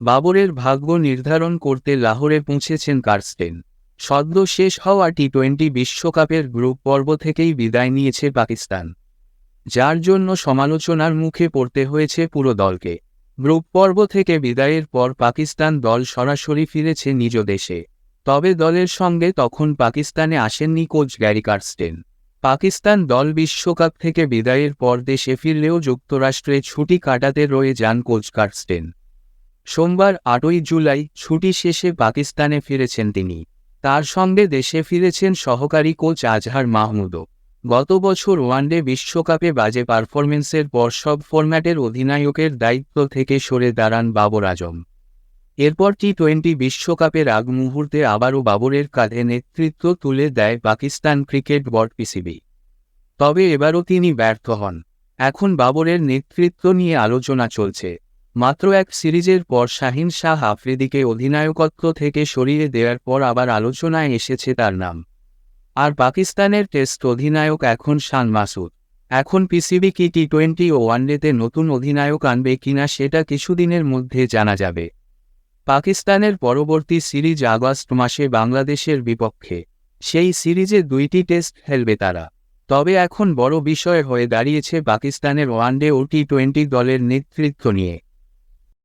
বাবরের ভাগ্য নির্ধারণ করতে লাহোরে পৌঁছেছেন কার্স্টেন। সদ্য শেষ হওয়া টি টোয়েন্টি বিশ্বকাপের গ্রুপ পর্ব থেকেই বিদায় নিয়েছে পাকিস্তান। যার জন্য সমালোচনার মুখে পড়তে হয়েছে পুরো দলকে। গ্রুপ পর্ব থেকে বিদায়ের পর পাকিস্তান দল সরাসরি ফিরেছে নিজ দেশে। তবে দলের সঙ্গে তখন পাকিস্তানে আসেননি কোচ গ্যারি কার্স্টেন। পাকিস্তান দল বিশ্বকাপ থেকে বিদায়ের পর দেশে ফিরলেও যুক্তরাষ্ট্রে ছুটি কাটাতে রয়ে যান কোচ কার্স্টেন। সোমবার আটই জুলাই ছুটি শেষে পাকিস্তানে ফিরেছেন তিনি। তার সঙ্গে দেশে ফিরেছেন সহকারী কোচ আজহার মাহমুদও গত বছর ওয়ানডে বিশ্বকাপে বাজে পারফরমেন্সের পর সব ফরম্যাটের অধিনায়কের দায়িত্ব থেকে সরে দাঁড়ান বাবর আজম। এরপর টি টোয়েন্টি বিশ্বকাপের আগ মুহূর্তে আবারও বাবরের কাঁধে নেতৃত্ব তুলে দেয় পাকিস্তান ক্রিকেট বোর্ড পিসিবি তবে এবারও তিনি ব্যর্থ হন। এখন বাবরের নেতৃত্ব নিয়ে আলোচনা চলছে। মাত্র এক সিরিজের পর শাহিন শাহ আফ্রিদিকে অধিনায়কত্ব থেকে সরিয়ে দেওয়ার পর আবার আলোচনায় এসেছে তার নাম। আর পাকিস্তানের টেস্ট অধিনায়ক এখন শান মাসুদ। এখন পিসিবি কি টি টোয়েন্টি ও ওয়ানডেতে নতুন অধিনায়ক আনবে কিনা সেটা কিছুদিনের মধ্যে জানা যাবে। পাকিস্তানের পরবর্তী সিরিজ আগস্ট মাসে বাংলাদেশের বিপক্ষে। সেই সিরিজে দুইটি টেস্ট খেলবে তারা। তবে এখন বড় বিষয় হয়ে দাঁড়িয়েছে পাকিস্তানের ওয়ানডে ও টি টোয়েন্টি দলের নেতৃত্ব নিয়ে।